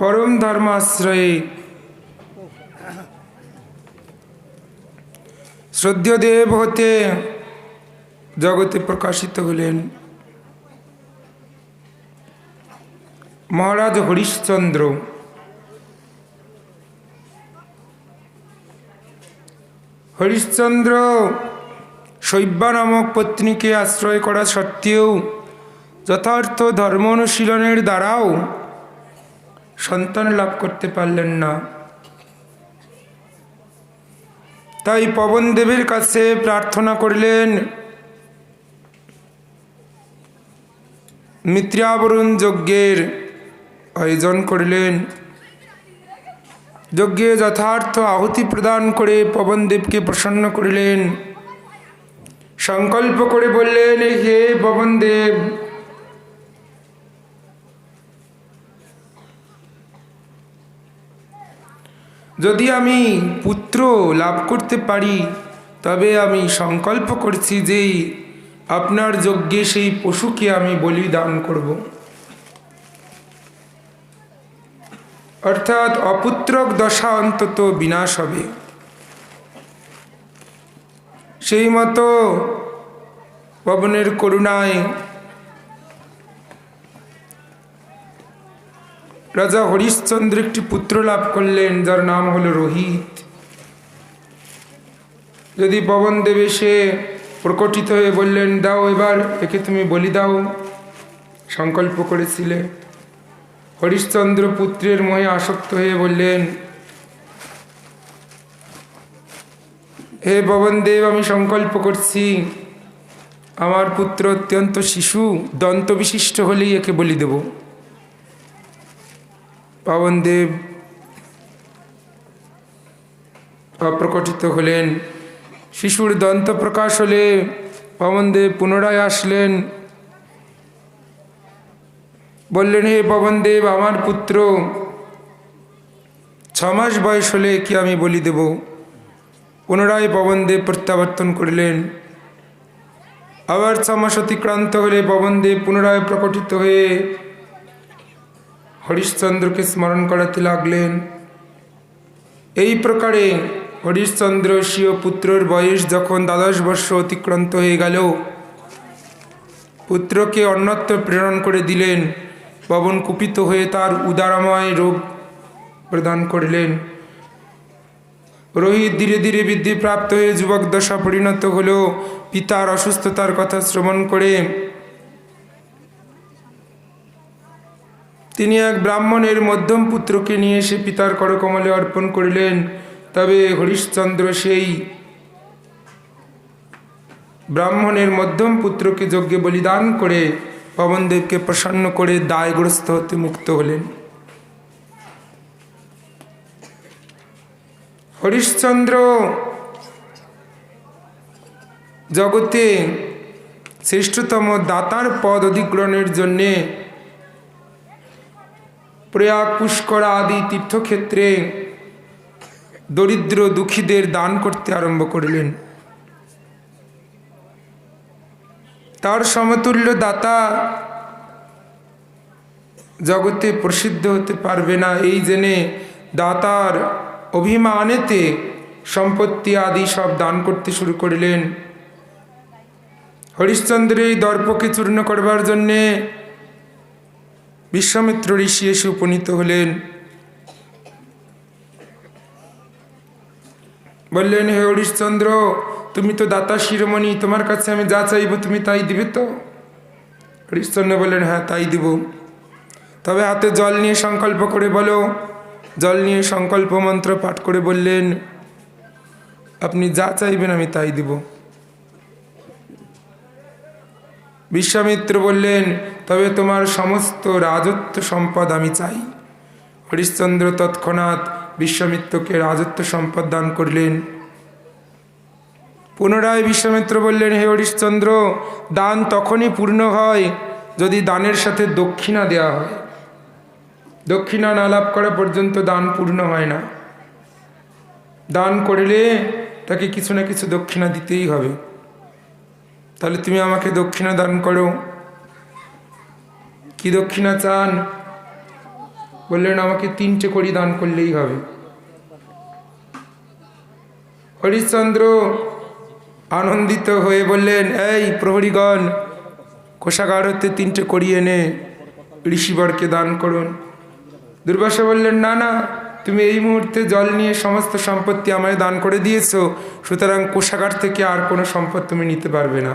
পরম ধর্মাশ্রয়ে। শ্রদ্ধেয় হতে জগতে প্রকাশিত হলেন মহারাজ হরিশ্চন্দ্র। হরিশ্চন্দ্র শৈব্যা নামক পত্নীকে আশ্রয় করা সত্ত্বেও যথার্থ ধর্ম অনুশীলনের দ্বারাও সন্তান লাভ করতে পারলেন না। তাই পবনদেবের কাছে প্রার্থনা করলেন, মিত্রাবরণ যজ্ঞের আয়োজন করলেন। যজ্ঞে যথার্থ আহুতি প্রদান করে পবনদেবকে প্রসন্ন করলেন। সংকল্প করে বললেন, হে পবনদেব যদি আমি পুত্র লাভ করতে পারি, তবে আমি সংকল্প করছি যে আপনার যজ্ঞে সেই পশুকে আমি বলিদান করব। অর্থাৎ অপুত্রক দশা অন্তত বিনাশ হবে। সেই মতো পবনের করুণায় রাজা হরিশ্চন্দ্র একটি পুত্র লাভ করলেন, যার নাম হলো রোহিত। যদি পবন দেবে সে প্রকটিত হয়ে বললেন, দাও এবার, একে তুমি বলি দাও। সংকল্প করেছিলে। হরিশ্চন্দ্র পুত্রের মোহে আসক্ত হয়ে বললেন, হে পবনদেব আমি সংকল্প করছি। আমার পুত্র অত্যন্ত শিশু দন্ত বিশিষ্ট হলেই একে বলি দেব। পবনদেব অপ্রকটিত হলেন। শিশুর দন্ত প্রকাশ হলে পবনদেব পুনরায় আসলেন। বললেন, হে পবনদেব আমার পুত্র, ছমাস বয়স হলে কি আমি বলি দেব? পুনরায় পবনদেব প্রত্যাবর্তন করলেন। আবার ছমাস অতিক্রান্ত হলে পবনদেব পুনরায় প্রকটিত হয়ে হরিশ্চন্দ্রকে স্মরণ করাতে লাগলেন। এই প্রকারে হরিশ্চন্দ্র স্বীয় পুত্রর বয়স যখন দ্বাদশ বর্ষ অতিক্রান্ত হয়ে গেল, পুত্রকে অন্যত্র প্রেরণ করে দিলেন। পবন কুপিত হয়ে তার উদারময় রূপ প্রদান করলেন। রোহিত ধীরে ধীরে বৃদ্ধি প্রাপ্ত হয়ে যুবক দশা পরিণত হল। পিতার অসুস্থতার কথা শ্রবণ করে তিনি এক ব্রাহ্মণের মধ্যম পুত্রকে নিয়ে এসে পিতার করকমলে অর্পণ করিলেন। তবে হরিশ্চন্দ্র সেই ব্রাহ্মণের মধ্যম পুত্রকে যজ্ঞে বলিদান করে পবনদেবকে প্রসন্ন করে দায়গ্রস্ত হতে মুক্ত হলেন। হরিশ্চন্দ্র জগতে শ্রেষ্ঠতম দাতার পদ অধিগ্রহণের জন্যে প্রয়াগ পুষ্করা আদি তীর্থক্ষেত্রে দরিদ্র দুঃখীদের দান করতে আরম্ভ করলেন। তার সমতুল্য দাতা জগতে প্রসিদ্ধ হতে পারবে না। এই জেনে দাতার অভিমানেতে সম্পত্তি আদি সব দান করতে শুরু করলেন। হরিশ্চন্দ্রের এই দর্পকে চূর্ণ করবার জন্যে বিশ্বামিত্র ঋষি এসে উপনীত হলেন। বললেন, হে হরিশ্চন্দ্র, তুমি তো দাতা শিরোমণি, তোমার কাছে আমি যা চাইব তুমি তাই দিবে তো? হরিশ্চন্দ্র বললেন হ্যাঁ তাই দিব। তবে হাতে জল নিয়ে সংকল্প করে বলো। জল নিয়ে সংকল্প মন্ত্র পাঠ করে বললেন, আপনি যা চাইবেন আমি তাই দিব। বিশ্বামিত্র বললেন তবে তোমার সমস্ত রাজত্ব সম্পদ আমি চাই। হরিশ্চন্দ্র তৎক্ষণাৎ বিশ্বামিত্রকে রাজত্ব সম্পদ দান করলেন। পুনরায় বিশ্বামিত্র বললেন, হে হরিশ্চন্দ্র, দান তখনই পূর্ণ হয় যদি দানের সাথে দক্ষিণা দেওয়া হয়। দক্ষিণা না লাভ করা পর্যন্ত দান পূর্ণ হয় না। দান করলে তাকে কিছু না কিছু দক্ষিণা দিতেই হবে। তাহলে তুমি আমাকে দক্ষিণা দান করো। কি দক্ষিণা চান? বললেন, আমাকে তিনটে কড়ি দান করলেই হবে। হরিশ্চন্দ্র আনন্দিত হয়ে বললেন, এই প্রহরীগণ কোষাগার হতে তিনটে কড়ি এনে ঋষিবরকে দান করুন। দুর্বাসা বললেন, না না, তুমি এই মুহূর্তে জল নিয়ে সমস্ত সম্পত্তি আমায় দান করে দিয়েছ, সুতরাং কোষাগার থেকে আর কোনো সম্পদ তুমি নিতে পারবে না।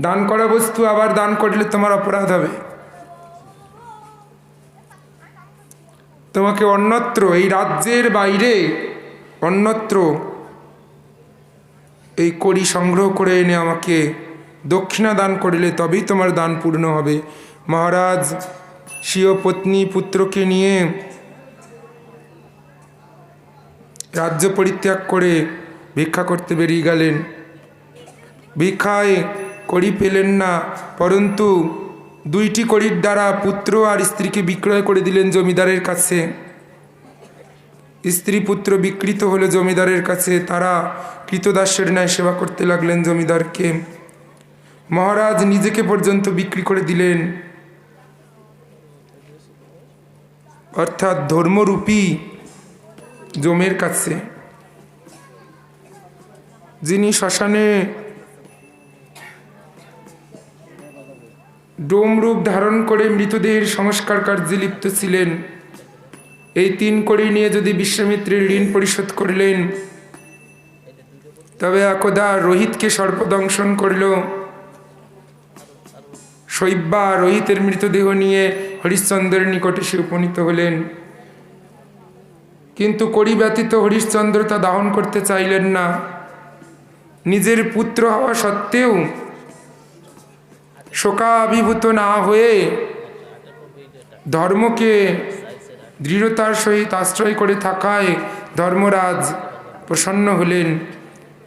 দান করা বস্তু, আবার দান করলে তোমার অপরাধ হবে। তোমাকে অন্যত্র, এই রাজ্যের বাইরে অন্যত্র এই কড়ি সংগ্রহ করে এনে আমাকে দক্ষিণা দান করিলে তবেই তোমার দান পূর্ণ হবে। মহারাজ, স্বীয় পত্নী, পুত্রকে নিয়ে রাজ্য পরিত্যাগ করে ভিক্ষা করতে বেরিয়ে গেলেন। ভিক্ষায় কড়ি পেলেন না, পরন্তু দুইটি কড়ির দ্বারা পুত্র আর স্ত্রীকে বিক্রয় করে দিলেন জমিদারের কাছে। স্ত্রী পুত্র বিকৃত হলো জমিদারের কাছে তারা কৃতদাসের ন্যায় সেবা করতে লাগলেন জমিদারকে। মহারাজ নিজেকে পর্যন্ত বিক্রি করে দিলেন। অর্থাৎ ধর্মরূপী জমের কাছে। যিনি শ্মশানে ডোমরূপ ধারণ করে মৃতদেহের সংস্কার কার্যে লিপ্ত ছিলেন। এই তিন কড়ি নিয়ে যদি বিশ্বামিত্রের ঋণ পরিশোধ করলেন, তবে একদা রোহিতকে সর্পদংশন করল। শৈব্যা রোহিতের মৃতদেহ নিয়ে হরিশ্চন্দ্রের নিকটে সে উপনীত হলেন। কিন্তু কড়ি ব্যতীত হরিশ্চন্দ্র তা দাহন করতে চাইলেন না। নিজের পুত্র হওয়া সত্ত্বেও শোকাভিভূত না হয়ে ধর্মকে দৃঢ়তার সহিত আশ্রয় করে থাকায় ধর্মরাজ প্রসন্ন হলেন।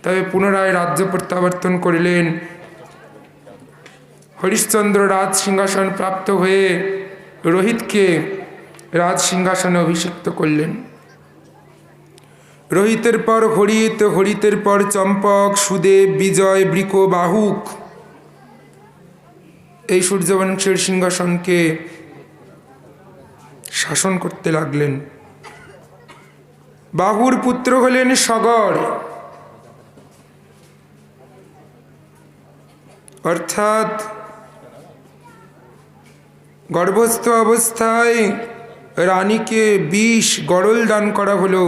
তবে পুনরায় রাজ্য প্রত্যাবর্তন করিলেন। হরিশ্চন্দ্র রাজ সিংহাসন প্রাপ্ত হয়ে রোহিতকে রাজ সিংহাসনে অভিষিক্ত করলেন। রোহিতের পর হরিত, হরিতের পর চম্পক, সুদেব, বিজয়, বৃক, বাহুক এই সূর্যবংশের সিংহাসনকে শাসন করতে লাগলেন। বাহুর পুত্র হলেন সগর। অর্থাৎ গর্ভস্থ অবস্থায় রানীকে বিষ, গরল দান করা হলো।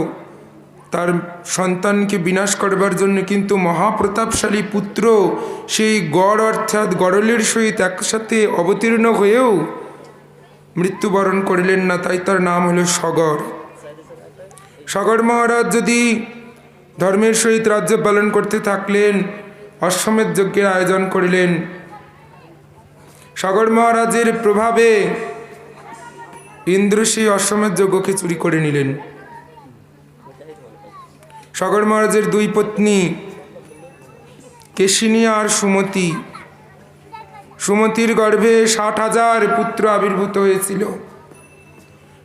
তার সন্তানকে বিনাশ করবার জন্য কিন্তু মহাপ্রতাপশালী পুত্র সেই গড় অর্থাৎ গড়লের সহিত একসাথে অবতীর্ণ হয়েও মৃত্যুবরণ করিলেন না, তাই তার নাম হলো সগর। সগর মহারাজ যদি ধর্মের সহিত রাজ্য পালন করতে থাকলেন, অশ্বমেধ যজ্ঞের আয়োজন করিলেন, সগর মহারাজের প্রভাবে ইন্দ্র সেই অশ্বমেধ যজ্ঞকে চুরি করে নিলেন। সগর মহারাজের দুই পত্নী, কেশিনী আর সুমতি। সুমতির গর্ভে ষাট হাজার পুত্র আবির্ভূত হয়েছিল।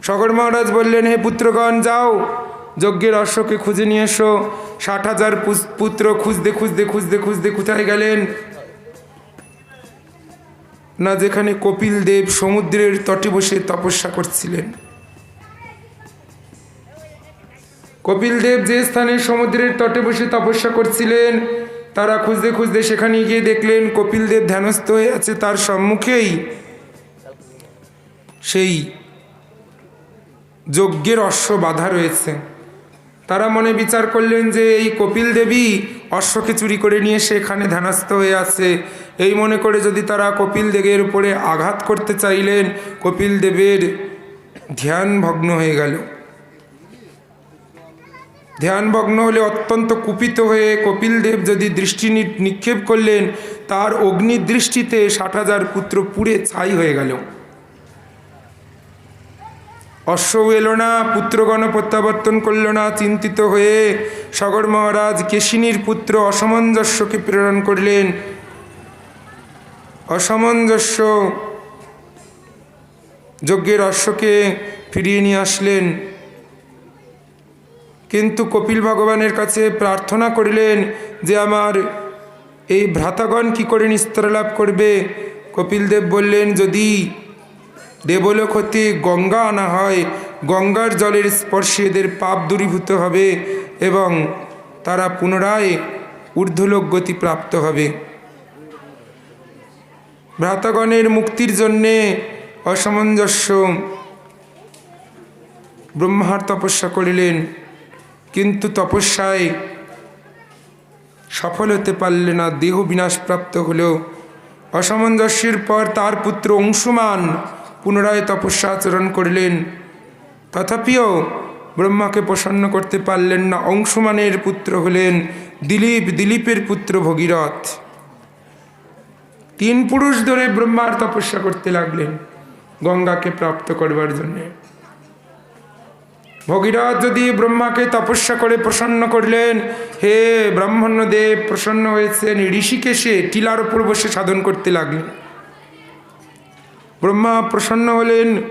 সগর মহারাজ বললেন, হে পুত্রগণ, যাও, যজ্ঞের অশ্বকে খুঁজে নিয়ে এসো। ষাট হাজার পুত্র খুঁজতে খুঁজতে খুঁজতে খুঁজতে কোথায় গেলেন? না যেখানে কপিল দেব সমুদ্রের তটে বসে তপস্যা করছিলেন। কপিল দেব যে স্থানে সমুদ্রের তটে বসে তপস্যা করছিলেন, তারা খুঁজতে খুঁজতে সেখানে গিয়ে দেখলেন কপিল দেব ধ্যানস্থ হয়ে আছে তার সম্মুখেই। সেই যজ্ঞের অশ্ব বাধা রয়েছে। তারা মনে বিচার করলেন যে এই কপিল দেবী অশ্বকে চুরি করে নিয়ে সে এখানে ধ্যানস্থ হয়ে আছে। এই মনে করে যদি তারা কপিল দেবের উপরে আঘাত করতে চাইলেন, কপিল দেবের ধ্যান ভগ্ন হয়ে গেল। ধ্যানভগ্ন হলে অত্যন্ত কুপিত হয়ে কপিল দেব যদি দৃষ্টি নিক্ষেপ করলেন, তার অগ্নিদৃষ্টিতে ষাট হাজার পুত্র পুড়ে ছাই হয়ে গেল। অশ্বও এলো না, পুত্রগণ প্রত্যাবর্তন করল না, চিন্তিত হয়ে সগর মহারাজ কেশিনীর পুত্র অসামঞ্জস্যকে প্রেরণ করলেন। অসামঞ্জস্য যজ্ঞের অশ্বকে ফিরিয়ে নিয়ে আসলেন। কিন্তু কপিল ভগবানের কাছে প্রার্থনা করিলেন যে আমার এই ভ্রাতাগণ কি করে নিস্তার লাভ করবে? কপিল দেব বললেন, যদি দেবলোক হতে গঙ্গা আনা হয়, গঙ্গার জলের স্পর্শে এদের পাপ দূরীভূত হবে এবং তারা পুনরায় ঊর্ধ্বলোক গতি প্রাপ্ত হবে। ভ্রাতাগণের মুক্তির জন্যে অসামঞ্জস্য ব্রহ্মার তপস্যা করিলেন। কিন্তু তপস্যায় সফল হতে পারলে না, দেহ বিনাশপ্রাপ্ত হলেও। অসামঞ্জস্যের পর তার পুত্র অংশুমান পুনরায় তপস্যা আচরণ করলেন। তথাপিও ব্রহ্মাকে প্রসন্ন করতে পারলেন না, অংশুমানের পুত্র হলেন দিলীপ, দিলীপের পুত্র ভগীরথ। তিন পুরুষ ধরে ব্রহ্মার তপস্যা করতে লাগলেন, গঙ্গাকে প্রাপ্ত করবার জন্যে। ভগীরথ যদি ব্রহ্মাকে তপস্যা করে প্রসন্ন করলেন, হে ব্রাহ্মণ্যদেব, প্রসন্ন হয়েছেন ঋষিকেশে টিলার উপর বসে সাধন করতে লাগলেন। ব্রহ্মা প্রসন্ন হলেন।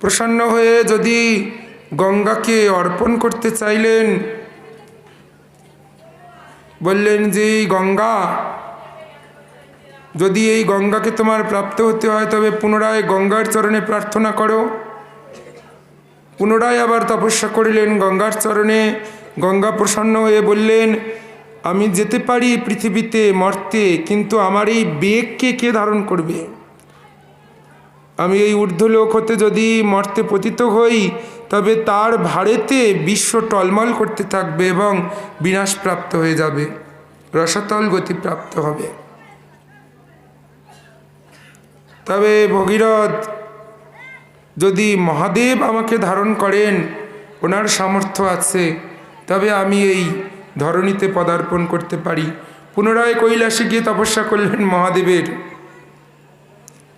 প্রসন্ন হয়ে যদি গঙ্গাকে অর্পণ করতে চাইলেন, বললেন যে, গঙ্গা যদি এই গঙ্গাকে তোমার প্রাপ্ত হতে হয়, তবে পুনরায় গঙ্গার চরণে প্রার্থনা করো। পুনরায় আবার তপস্যা করিলেন, গঙ্গার চরণে গঙ্গা প্রসন্ন হয়ে বললেন, আমি যেতে পারি পৃথিবীতে মর্তে, কিন্তু আমার এই বেগকে কে ধারণ করবে? আমি এই ঊর্ধ্বলোক হতে যদি মর্তে পতিত হই, তবে তার ভাড়েতে বিশ্ব টলমল করতে থাকবে এবং বিনাশপ্রাপ্ত হয়ে যাবে। রসতল গতিপ্রাপ্ত হবে। তবে ভগীরথ, যদি মহাদেব আমাকে ধারণ করেন, ওনার সামর্থ্য আছে, তবে আমি এই ধরণীতে পদার্পণ করতে পারি। পুনরায় কৈলাসে গিয়ে তপস্যা করলেন মহাদেবের।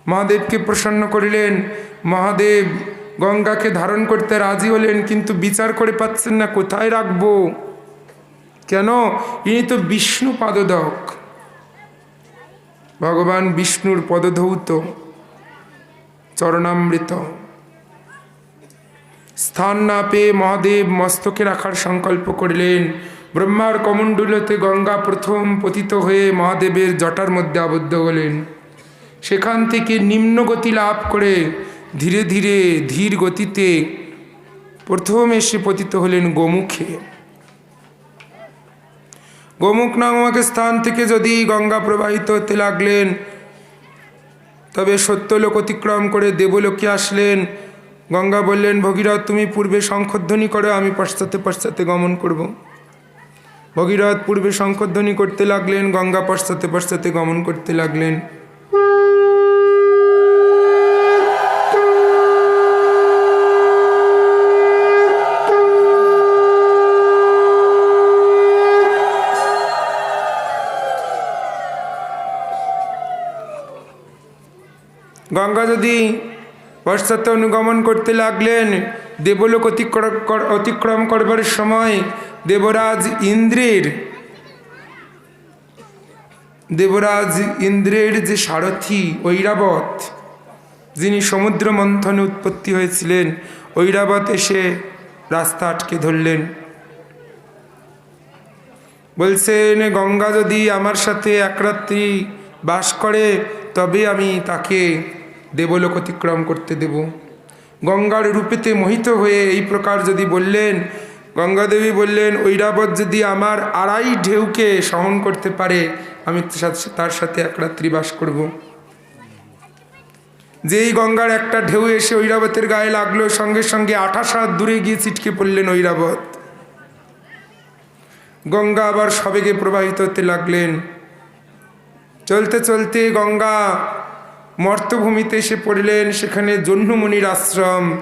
মহাদেবকে প্রসন্ন করিলেন, মহাদেব, গঙ্গাকে ধারণ করতে রাজি হলেন, কিন্তু বিচার করে পাচ্ছেন না, কোথায় রাখব? কেন? ইনি তো বিষ্ণু পাদদক। ভগবান বিষ্ণুর পদধৌত। চরণামৃত। স্থান না পেয়ে মহাদেব মস্তকে রাখার সংকল্প করলেন। ব্রহ্মার কমণ্ডুলতে গঙ্গা প্রথম পতিত হয়ে মহাদেবের জটার মধ্যে আবদ্ধ হলেন। সেখান থেকে নিম্ন গতি লাভ করে ধীরে ধীরে ধীর গতিতে প্রথম এসে পতিত হলেন গোমুখে। গোমুখ নামক স্থান থেকে যদি গঙ্গা প্রবাহিত হতে লাগলেন তবে সত্যলোক অতিক্রম করে দেবলোকে আসলেন গঙ্গা বললেন, ভগীরথ, তুমি পূর্বে শঙ্খধ্বনি করো, আমি পশ্চাতে পশ্চাতে গমন করব। ভগীরথ পূর্বে শঙ্খধ্বনি করতে লাগলেন, গঙ্গা পশ্চাতে পশ্চাতে গমন করতে লাগলেন গঙ্গা যদি পশ্চাতে অনুগমন করতে লাগলেন, দেবলোক অতিক্রম কর- অতিক্রম করবার সময় দেবরাজ ইন্দ্রের দেবরাজ ইন্দ্রের যে সারথি ঐরাবত, যিনি সমুদ্র মন্থনে উৎপত্তি হয়েছিলেন, ঐরাবত এসে রাস্তা আটকে ধরলেন। বলছেন, গঙ্গা যদি আমার সাথে এক রাত্রি বাস করে, তবে আমি তাকে দেবলোক অতিক্রম করতে দেব। গঙ্গার রূপেতে মোহিত হয়ে এই প্রকার যদি বললেন, গঙ্গাদেবী বললেন, ঐরাবত যদি আমার আড়াই ঢেউকে সহন করতে পারে, আমি তার- সাথে এক রাত্রি বাস করব। যেই গঙ্গার একটা ঢেউ এসে ঐরাবতের গায়ে লাগল, সঙ্গে সঙ্গে আঠাশ হাত দূরে গিয়ে ছিটকে পড়লেন ঐরাবত। গঙ্গা আবার সবেগে প্রবাহিত হতে লাগলেন। চলতে চলতে গঙ্গা মর্তভূমিতে এসে পড়লেন। সেখানে জহ্নমণির আশ্রম।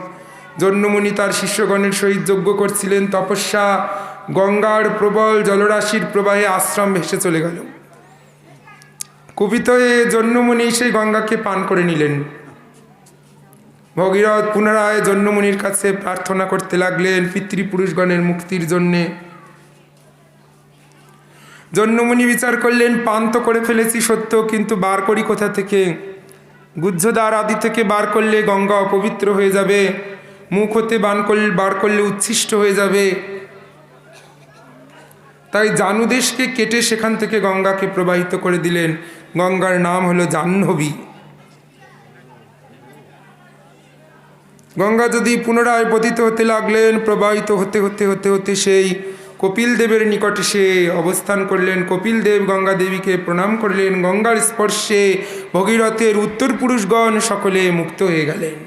জহ্নমণি তার শিষ্যগণের সহিত যজ্ঞ করছিলেন। তপস্যা, গঙ্গার প্রবল জলরাশির প্রবাহে আশ্রম ভেসে চলে গেল। কুপিত হয়ে জহ্নমণি সেই গঙ্গাকে পান করে নিলেন। ভগীরথ পুনরায় জহ্নমণির কাছে প্রার্থনা করতে লাগলেন পিতৃপুরুষগণের মুক্তির জন্যে। জন্মমুনি বিচার করলেন, পান তো করে ফেলেছি সত্য, কিন্তু বার করি কোথা থেকে? গুজ্জদ্বার আদি থেকে বার করলে গঙ্গা অপবিত্র হয়ে যাবে, মুখ হতে বান করলে বার করলে উচ্ছিষ্ট হয়ে যাবে। তাই জানুদেশকে কেটে সেখান থেকে গঙ্গাকে প্রবাহিত করে দিলেন। গঙ্গার নাম হলো জাহ্নবী। গঙ্গা যদি পুনরায় পতিত হতে লাগলেন, প্রবাহিত হতে হতে হতে হতে সেই কপিল দেবের নিকটে সে অবস্থান করলেন। কপিল দেব গঙ্গা দেবীকে প্রণাম করলেন। গঙ্গার স্পর্শে ভগীরথের উত্তর পুরুষগণ সকলে মুক্ত হয়ে গেলেন।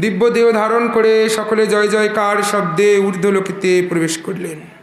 দিব্য দেহ ধারণ করে সকলে জয় জয়কার শব্দে ঊর্ধ্বলোকিতে প্রবেশ করলেন।